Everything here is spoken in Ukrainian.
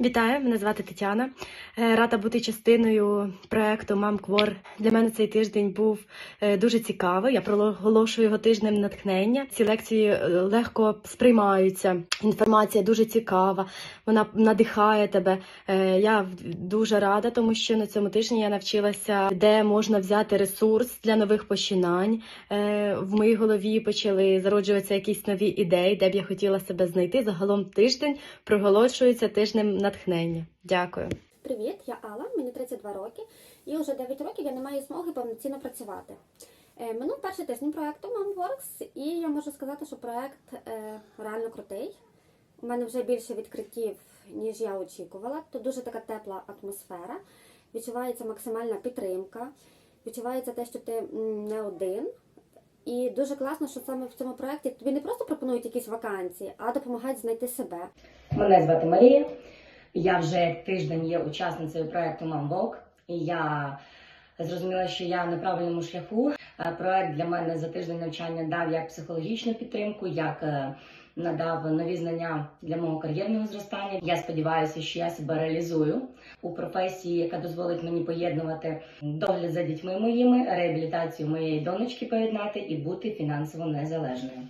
Вітаю, мене звати Тетяна. Е, Рада бути частиною проекту Мам Квор. Для мене цей тиждень був е, дуже цікавий. Я проголошую його тижнем натхнення. Ці лекції е, легко сприймаються. Інформація дуже цікава, вона надихає тебе. Я дуже рада, тому що на цьому тижні я навчилася, де можна взяти ресурс для нових починань. В моїй голові почали зароджуватися якісь нові ідеї, де б я хотіла себе знайти. Загалом тиждень проголошується тижнем натхнення. Дякую. Привіт, я Алла, мені 32 роки, і вже 9 років я не маю змоги повноцінно працювати. Е, Минув перший тиждень проекту MomWorks, і я можу сказати, що проект е, реально крутий. У мене вже більше відкриттів, ніж я очікувала. Тут дуже така тепла атмосфера. Відчувається максимальна підтримка, відчувається те, що ти не один. І дуже класно, що саме в цьому проєкті тобі не просто пропонують якісь вакансії, а допомагають знайти себе. Мене звати Марія. Я вже тиждень є учасницею проекту MamValk. І я зрозуміла, що я на правильному шляху. Е, Проект для мене за тиждень навчання дав як психологічну підтримку, як е, надав нові знання для мого кар'єрного зростання. Я сподіваюся, що я себе реалізую у професії, яка дозволить мені поєднувати догляд за дітьми моїми, реабілітацію моєї донечки поєднати і бути фінансово незалежною.